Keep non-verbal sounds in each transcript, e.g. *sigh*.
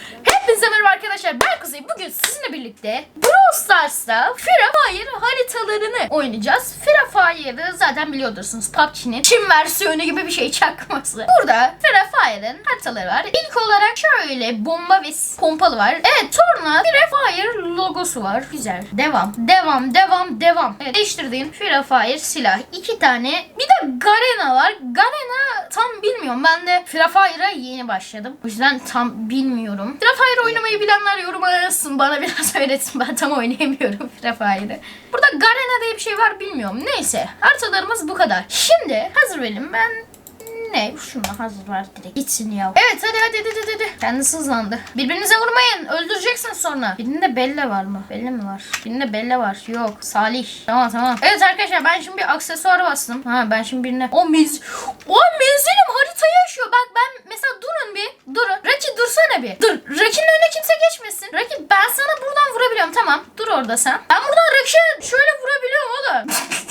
Hepinize merhaba arkadaşlar ben Kuzey bugün sizinle birlikte Brawl Stars'ta Free Fire haritalarını oynayacağız. Free Fire'ı zaten biliyordursunuz PUBG'nin Çin versiyonu gibi bir şey çakması. Burada Free Fire'ın haritaları var. İlk olarak şöyle bomba ve pompalı var. Evet sonra Fire logosu var. Güzel. Devam. Devam. Devam. Devam. Evet değiştirdiğim Free Fire silah. iki tane. Bir de Garena var. Garena tam bilmiyorum. Ben de Free Fire'a yeni başladım. O yüzden tam bilmiyorum. Free Fire oynamayı bilenler yoruma yazsın. Bana biraz *laughs* öğretsin. Ben tam oynayamıyorum Free Fire'ı. Burada Garena diye bir şey var bilmiyorum. Neyse. Haritalarımız bu kadar. Şimdi hazır verin. Ben ne? Şuna hazır var direkt. Gitsin ya. Evet hadi hadi hadi hadi. hadi. Kendisi hızlandı. Birbirinize vurmayın. Öldüreceksin sonra. Birinde Bella var mı? Bella mi var? Birinde Bella var. Yok. Salih. Tamam tamam. Evet arkadaşlar ben şimdi bir aksesuar bastım. Ha ben şimdi birine. O mez... O menzilim haritayı yaşıyor. Bak ben mesela durun bir. Durun. Raki dursana bir. Dur. Raki'nin önüne kimse geçmesin. Raki ben sana buradan vurabiliyorum. Tamam. Dur orada sen. Ben buradan Raki'ye şöyle vurabiliyorum oğlum. *laughs*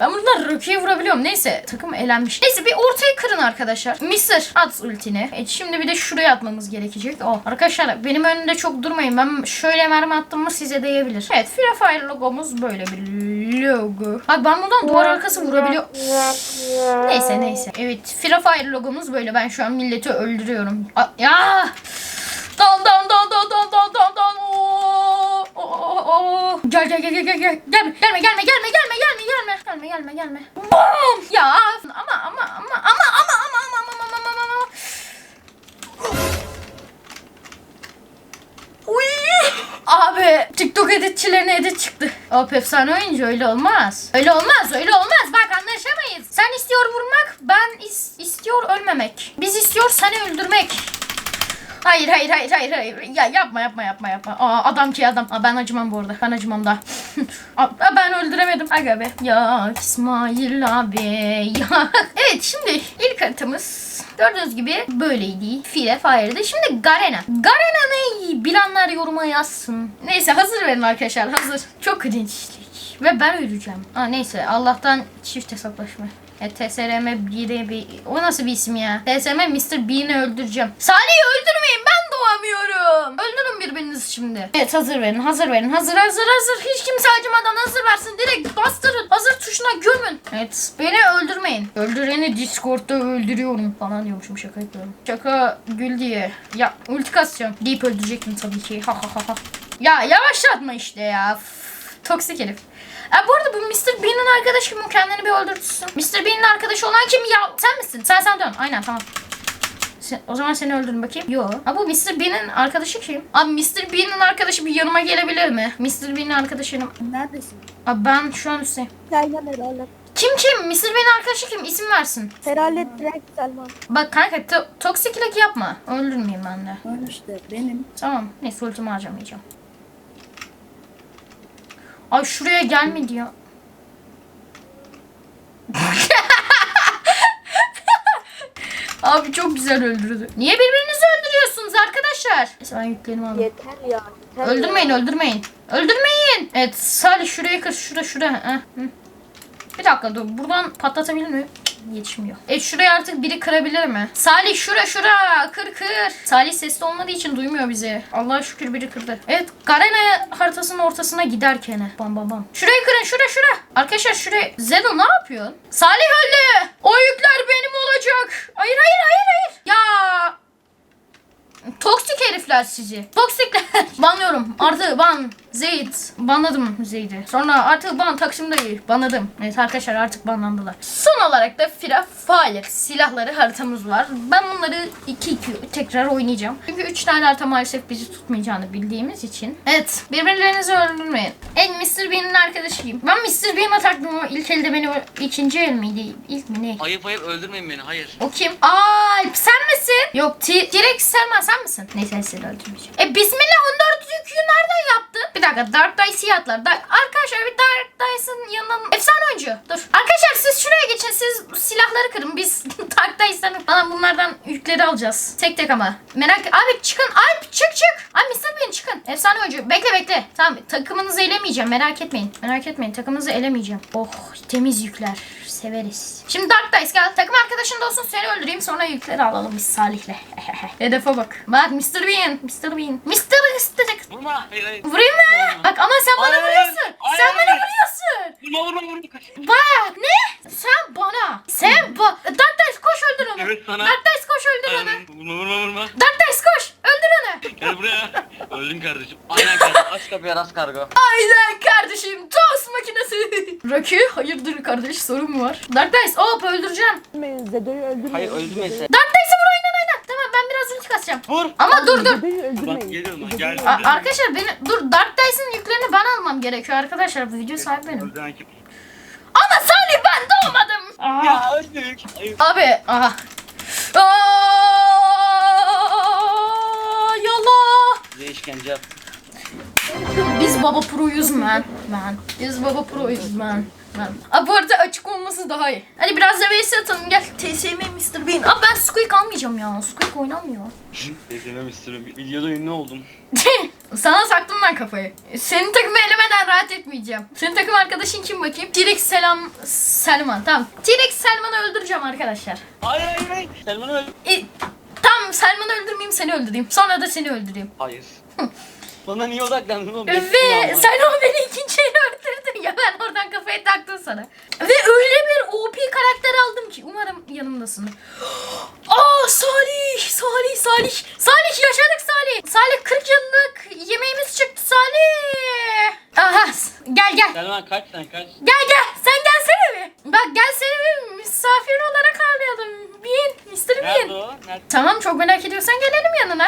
Ben buradan Rocky'ye vurabiliyorum. Neyse takım elenmiş. Neyse bir ortaya kırın arkadaşlar. Mister at ultini. Evet, şimdi bir de şuraya atmamız gerekecek. Oh. Arkadaşlar benim önümde çok durmayın. Ben şöyle mermi attım mı size değebilir. Evet Free Fire logomuz böyle bir logo. Bak ben buradan duvar arkası vurabiliyorum. Neyse neyse. Evet Free Fire logomuz böyle. Ben şu an milleti öldürüyorum. A- ya! Dan dan dan dan. Oo, oo, oo, oo. Gel gel gel gel gel gel. Gelme gelme gelme gelme gelme gelme gelme. Gelme gelme. Bam! Ya ama ama ama ama ama ama ama ama ama ama ama. Uy! Abi TikTok editçilerine edit çıktı. Hop efsane oyuncu öyle olmaz. Öyle olmaz öyle olmaz. Bak anlaşamayız. Sen istiyor vurmak ben is- istiyor ölmemek. Biz istiyor seni öldürmek. Hayır hayır hayır hayır hayır. Ya yapma yapma yapma yapma. Aa, adam ki adam. Aa, ben acımam bu arada. Ben acımam da. *laughs* Aa, ben öldüremedim. Aga be. Ya İsmail abi. Ya. *laughs* evet şimdi ilk haritamız gördüğünüz gibi böyleydi. Fire Fire'dı. Şimdi Garena. Garena ne? Bilenler yoruma yazsın. Neyse hazır verin arkadaşlar. Hazır. Çok cringe'lik. Ve ben öleceğim. Aa, neyse Allah'tan çift hesaplaşma. E, TSRM 1'e bir... O nasıl bir isim ya? TSM Mr. Bean'i öldüreceğim. Salih'i öldürmeyin ben doğamıyorum. Öldürün birbirinizi şimdi. Evet hazır verin hazır verin. Hazır hazır hazır. Hiç kimse acımadan hazır versin. Direkt bastırın. Hazır tuşuna gömün. Evet beni öldürmeyin. Öldüreni Discord'da öldürüyorum falan diyormuşum şaka yapıyorum. Şaka gül diye. Ya ulti kasacağım. Deyip öldürecektim tabii ki. Ha ha ha ha. Ya yavaşlatma işte ya. Üf, toksik herif. Ha, bu arada bu Mr. Bean'in arkadaşı kim? Kendini bir öldürtürsün. Mr. Bean'in arkadaşı olan kim ya? Sen misin? Sen sen dön. Aynen tamam. Sen- o zaman seni öldürün bakayım. Yo. Ha bu Mr. Bean'in arkadaşı kim? Abi Mr. Bean'in arkadaşı bir yanıma gelebilir mi? Mr. Bean'in arkadaşım. Neredesin? Abi ben şu an üstteyim. Gel herhalde. Kim kim? Mr. Bean'in arkadaşı kim? İsim versin. Herhalde direkt Selman. Bak kanka to- toksiklik yapma. Öldürmeyeyim ben de. Ben işte benim. Tamam. Neyse ultimi harcamayacağım. Ay şuraya gelmedi ya. *laughs* Abi çok güzel öldürdü. Niye birbirinizi öldürüyorsunuz arkadaşlar? Neyse ben yüklerimi alayım. Yeter ya. Yeter Öldürmeyin ya. öldürmeyin. Öldürmeyin. Evet Salih şuraya kır. Şura şura. Heh. Bir dakika dur. Buradan patlatabilir miyim? Yetişmiyor. Evet şurayı artık biri kırabilir mi? Salih şura şura. Kır kır. Salih sesli olmadığı için duymuyor bizi. Allah'a şükür biri kırdı. Evet Garena haritasının ortasına giderken. Bam bam bam. Şurayı kırın şura şura. Arkadaşlar şuraya. Zedo ne yapıyorsun? Salih öldü. O yükler benim olacak. Hayır hayır hayır hayır. Ya Toksik herifler sizi. Toksikler. *laughs* Banlıyorum. Artı ban. Zeyd. Banladım Zeyd'i. Sonra artık ban Taksim dayı. Banladım. Evet arkadaşlar artık banlandılar. Son olarak da Fira Fire silahları haritamız var. Ben bunları 2-2 tekrar oynayacağım. Çünkü 3 tane harita maalesef bizi tutmayacağını bildiğimiz için. Evet. Birbirlerinizi öldürmeyin. En Mr. Bean'in arkadaşıyım. Ben Mr. Bean'a taktım ama ilk elde beni ikinci el miydi? İlk mi ne? Ayıp ayıp öldürmeyin beni hayır. O kim? Alp sen misin? Yok T- T-Rex Selma sen misin? Neyse seni öldürmeyeceğim. E Bismillah 14 yüküyü nereden yaptın? Bir dakika Dark Dice iyi atlar. Dark- Arkadaşlar bir Dark Dice'ın yanından... Efsane oyuncu. Dur. Arkadaşlar siz şuraya geçin. Siz silahları kırın. Biz *laughs* Dark Dice'dan falan bunlardan yükleri alacağız. Tek tek ama. Merak... Abi çıkın. Alp çık çık. Abi Mr. Bean çıkın. Efsane oyuncu. Bekle bekle. Tamam takımınızı elemeyeceğim. Merak etmeyin. Merak etmeyin. Takımınızı elemeyeceğim. Oh temiz yükler. Severiz. Şimdi Dark Dice gel. Takım arkadaşın da olsun seni öldüreyim sonra yükleri alalım biz Salih'le. *laughs* Hedefe bak. Bak Mr. Bean. Mr. Bean. Mr. Istek. Vurma. Hayır hayır. Vurayım mı? Bak ama sen bana vuruyorsun. Sen bana vuruyorsun. Vurma vurma vurma. Bak ne? Sen bana. Sen ba Dark Dice koş öldür onu. Evet, sana. Dark Dice koş öldür onu. Vurma vurma vurma. Dark Dice koş. Gel buraya. Öldün kardeşim. Aynen kardeşim. Aç kapıyı aras kargo. Aynen kardeşim. Tost makinesi. Rocky hayırdır kardeş sorun mu var? Dark Dice hop öldüreceğim. Öldürmeyin. Zedo'yu öldürmeyin. Hayır öldürmesin. Dark Dice'i vur aynen aynen. Tamam ben biraz ulti kasacağım. Vur. Ama dur dur. Zedo'yu Bak öldürmeyin. geliyorum lan Zedo'yu gel. A- arkadaşlar beni dur Dark Dice'in yüklerini ben almam gerekiyor arkadaşlar. Bu video sahibi benim. Öldüren kim? Ama Salih ben doğmadım. Aa. Ya öldük. Abi aha. Aa, işkence yap. Biz baba proyuz man. Man. Biz baba proyuz man. Man. Abi bu arada açık olması daha iyi. Hadi biraz da vs atalım gel. TSM Mr. Bean. Abi ben Squeak almayacağım ya. Squeak oynamıyor. Desemem istiyorum. Videoda ünlü oldum. *laughs* Sana saktım ben kafayı. Senin takımı elemeden rahat etmeyeceğim. Senin takım arkadaşın kim bakayım? T-Rex Selam Selman. Tamam. T-Rex Selman'ı öldüreceğim arkadaşlar. Hayır hayır hayır. Selman'ı öldür. E, tamam Selman'ı öldürmeyeyim seni öldüreyim. Sonra da seni öldüreyim. Hayır. Bana niye odaklandın oğlum? Ve sen o beni ikinci ele öldürdün ya ben oradan kafayı taktım sana. Ve öyle bir OP karakter aldım ki umarım yanımdasın. *gasps* Aa Salih, Salih, Salih. Salih yaşadık Salih. Salih 40 yıllık yemeğimiz çıktı Salih. Aha gel gel. Selman kaç sen kaç. Gel gel sen gelsene bir. Bak gel seni bir misafir olarak ağırlayalım. Bin, Mr. Nerede Bin. o? Nerede? Tamam çok merak ediyorsan gelelim yanına.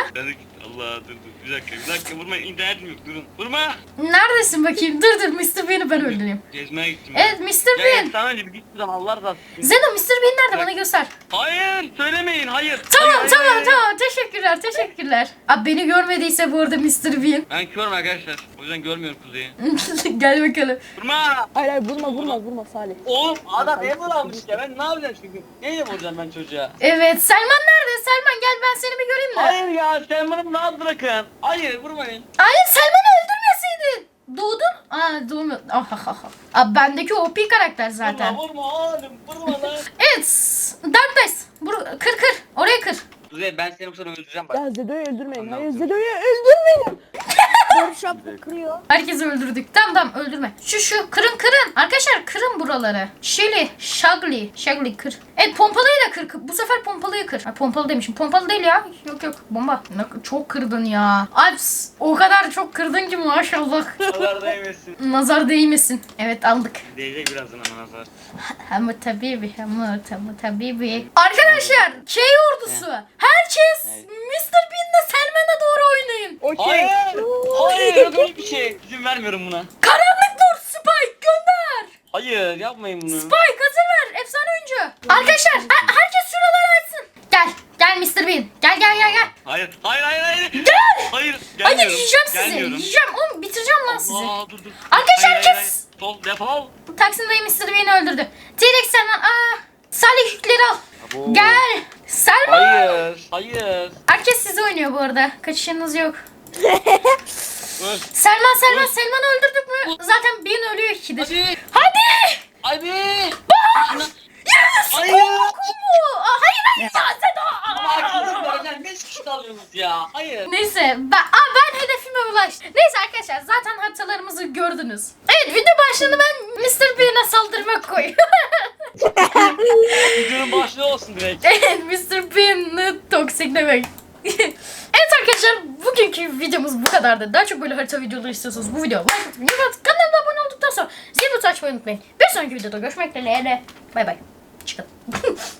Allah dur dur bir dakika bir dakika vurma internetim yok durun. Vurma. Neredesin bakayım? Dur dur Mr. Bean'i ben öldüreyim. Gezmeye gittim. Evet Mr. Ya Bean. sen önce bir git buradan Allah razı olsun. Zeno Mr. Bean nerede bana göster. Hayır söylemeyin hayır. Tamam Hayır, tamam hayır, tamam teşekkürler teşekkürler. Abi beni görmediyse bu arada Mr. Bean. Ben körüm arkadaşlar. O yüzden görmüyorum kuzeyi. *laughs* Gel bakalım. Vurma. Hayır hayır vurma vurma vurma Salih. Oğlum adam ev almış ya ben ne yapacağım çünkü? Neye vuracağım ben çocuğa? Evet Selman nerede? Selman gel ben seni bir göreyim de. Hayır ya sen bana rahat bırakın. Hayır vurmayın. Hayır Selman'ı öldürmeseydin. Doğdun. Aa doğmuyor. Ah, ah, ah, ah. Abi bendeki OP karakter zaten. Vurma vurma oğlum vurma lan. *laughs* Evet. Dark Dice. Bur kır kır. Oraya kır. Kuzey ben seni bu sefer öldüreceğim bak. Ya Zedo'yu öldürmeyin. Hayır Zedo'yu öldürmeyin. Barışap kırıyor. Herkesi öldürdük. Tamam tamam öldürme. Şu şu kırın kırın. Arkadaşlar kırın buraları. Şili, Shagli, Shagli kır. Evet pompalıyı da kır. Bu sefer pompalıyı kır. Ha, pompalı demişim. Pompalı değil ya. Yok yok bomba. Ne- Çok kırdın ya. Alps o kadar çok kırdın ki maşallah. *laughs* Allah değmesin. Nazar değmesin. Evet aldık. Değecek birazdan ama nazar. Ama tabii bir ama tabii tabii bir. Arkadaşlar şey ordusu. Herkes Evet. Mr. Bean'le Selman'a doğru oynayın. Okey. Hayır. Hayır yok öyle bir şey. İzin vermiyorum buna. Karanlık Lord Spike gönder. Hayır yapmayın bunu. Spike hazır ver. Efsane oyuncu. Arkadaşlar her- herkes şuraları açsın. Gel. Gel Mr. Bean. Gel gel gel gel. Hayır hayır hayır hayır. Gel. Hayır Hadi gelmiyorum. yiyeceğim sizi. Gelmiyorum. Yiyeceğim. Oğlum bitireceğim lan sizi. Allah dur dur. Arkadaşlar, Hayır, hayır, herkes- hayır. Sol defol. Taksim dayı Mr. Bean'i öldürdü. T-Rex Selman. Aa. Salih yükleri al. Abo. Gel. Selman. Hayır. Hayır. Herkes sizi oynuyor bu arada. Kaçışınız yok. *laughs* Öl. Selman Selman Selman'ı öldürdük mü? Zaten Bean ölüyor ikidir. Hadi. Hadi. Hadi. Yes. Hayır. Kumu. Aa, Hayır hayır ya sen Ama hocam 5 kişi kalıyorsunuz ya. Hayır. Neyse ben, aa, ben hedefime ulaştım. Neyse arkadaşlar zaten haritalarımızı gördünüz. Evet video başlığını ben Mr. Bean'e saldırmak koy. *laughs* Videonun başlığı olsun direkt. evet Mr. Bean'ı toksiklemek. *laughs* evet arkadaşlar bugünkü videomuz bu kadardı. Daha çok böyle harita videoları istiyorsanız bu videoya like atmayı unutmayın. Kanalıma abone olduktan sonra zil butonu açmayı unutmayın. Bir sonraki videoda görüşmek dileğiyle. Bay bay. Çıkın. *laughs*